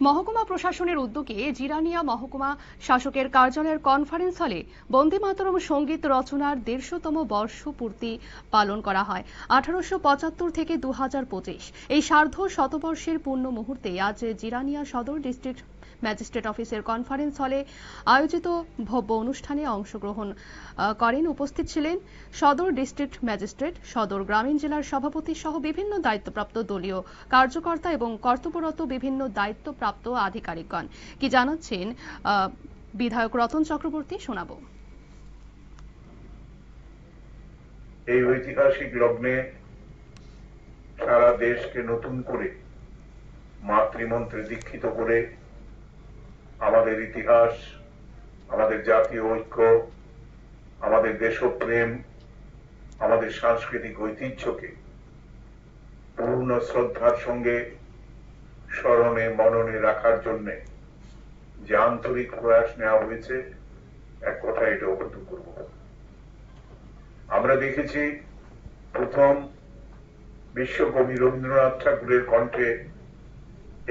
মহকুমা প্রশাসনের উদ্যোগে জিরানিয়া মহকুমা শাসকের কার্যালয়ের কনফারেন্স হলে বন্দে মাতরম সংগীত রচনার দেড়শোতম বর্ষপূর্তি পালন করা হয়। আঠারোশো পঁচাত্তর থেকে দু এই সার্ধ শতবর্ষের পূর্ণ মুহূর্তে আজ জিরানিয়া সদর ডিস্ট্রিক্ট ম্যাজিস্ট্রেট অফিসের কনফারেন্স হলে আয়োজিত ভব্য অনুষ্ঠানে অংশগ্রহণ করেন, উপস্থিত ছিলেন সদর ডিস্ট্রিক্ট ম্যাজিস্ট্রেট, সদর গ্রামীণ জেলার সভাপতি সহ বিভিন্ন দায়িত্বপ্রাপ্ত দলীয় কার্যকর্তা এবং কর্তব্যরত বিভিন্ন দায়িত্বপ্রাপ্ত আধিকারিকগণ। কি জানাচ্ছেন বিধায়ক রতন চক্রবর্তী, শোনাবো। এই ঐতিহাসিক লগ্নে সারা দেশকে নতুন করে মাতৃমন্ত্রে দীক্ষিত করে আমাদের ইতিহাস, আমাদের জাতীয় ঐক্য, আমাদের দেশপ্রেম, আমাদের সাংস্কৃতিক ঐতিহ্যকে পূর্ণ শ্রদ্ধার সঙ্গে স্মরণে, মননে রাখার জন্যে যে আন্তরিক প্রয়াস নেওয়া হয়েছে, এক কথা এটা অভূতপূর্ব আমরা দেখেছি প্রথম বিশ্বকবি রবীন্দ্রনাথ ঠাকুরের কণ্ঠে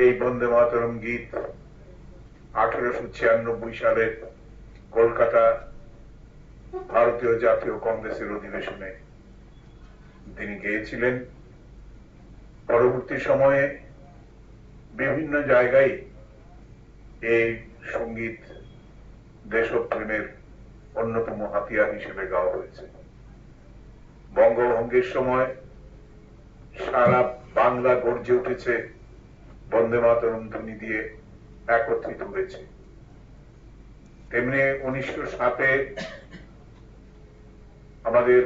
এই বন্দে মাতরম গীত আঠারোশো ছিয়ানব্বই সালের কলকাতা ভারতীয় জাতীয় কংগ্রেসের অধিবেশনে তিনি গেয়েছিলেন। পরবর্তী সময়ে বিভিন্ন জায়গায় এই সংগীত দেশপ্রেমের অন্যতম হাতিয়ার হিসেবে গাওয়া হয়েছে। বঙ্গভঙ্গের সময় সারা বাংলা গর্জে উঠেছে বন্দে মাতরম ধ্বনি দিয়ে। একত্রিত হয়েছে তেমনি উনিশশো সাতে আমাদের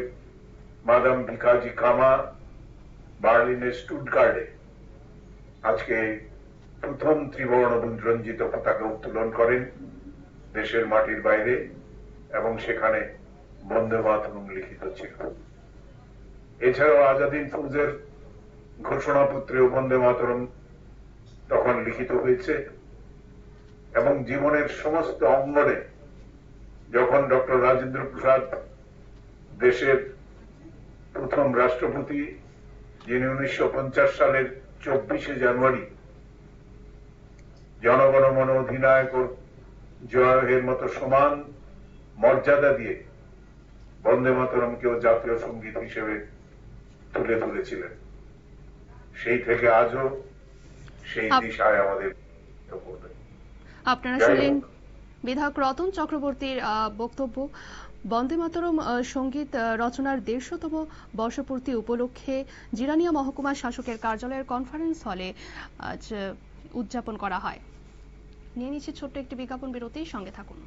মাদাম ভিকাজি কামা বার্লিনের স্টুটগার্ডে আজকে প্রথম ত্রিবর্ণ রঞ্জিত পতাকা উত্তোলন করেন দেশের মাটির বাইরে এবং সেখানে বন্দে মাতরম লিখিত ছিল। এছাড়াও আজাদিন ফৌজের ঘোষণাপত্রেও বন্দে মাতরম তখন লিখিত হয়েছে। এবং জীবনের সমস্ত অঙ্গনে যখন ডক্টর রাজেন্দ্র প্রসাদ দেশের প্রথম রাষ্ট্রপতি যিনি উনিশশো সালের চব্বিশে জানুয়ারি জনগণ মন অধিনায়ক জয়ের মতো সমান মর্যাদা দিয়ে বন্দে মাতরমকেও জাতীয় সংগীত হিসেবে তুলে ধরেছিলেন। সেই থেকে আজও সেই দিশায় আমাদের করবে আপনারা শুনলেন বিধায়ক রতন চক্রবর্তীর বক্তব্য। বন্দে মাতরম সংগীত রচনার দেড়শোতম বর্ষপূর্তি উপলক্ষে জিরানিয়া মহকুমা শাসকের কার্যালয়ের কনফারেন্স হলে আজ উদযাপন করা হয়। নিয়ে নিচ্ছে ছোট্ট একটি বিজ্ঞাপন বিরতির সঙ্গে থাকুন।